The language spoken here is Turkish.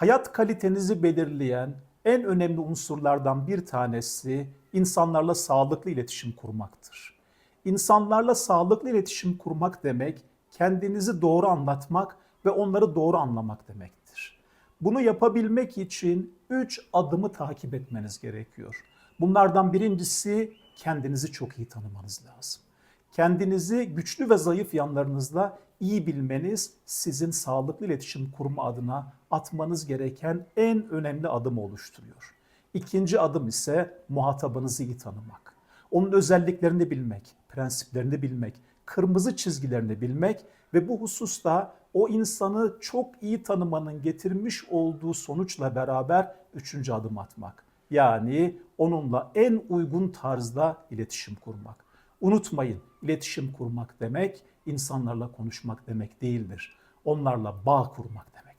hayat kalitenizi belirleyen en önemli unsurlardan bir tanesi insanlarla sağlıklı iletişim kurmaktır. İnsanlarla sağlıklı iletişim kurmak demek kendinizi doğru anlatmak ve onları doğru anlamak demektir. Bunu yapabilmek için 3 adımı takip etmeniz gerekiyor. Bunlardan birincisi kendinizi çok iyi tanımanız lazım. Kendinizi güçlü ve zayıf yanlarınızla iyi bilmeniz sizin sağlıklı iletişim kurma adına atmanız gereken en önemli adım oluşturuyor. İkinci adım ise muhatabınızı iyi tanımak. Onun özelliklerini bilmek, prensiplerini bilmek, kırmızı çizgilerini bilmek ve bu hususta o insanı çok iyi tanımanın getirmiş olduğu sonuçla beraber üçüncü adım atmak. Yani onunla en uygun tarzda iletişim kurmak. Unutmayın, iletişim kurmak demek insanlarla konuşmak demek değildir. Onlarla bağ kurmak demek.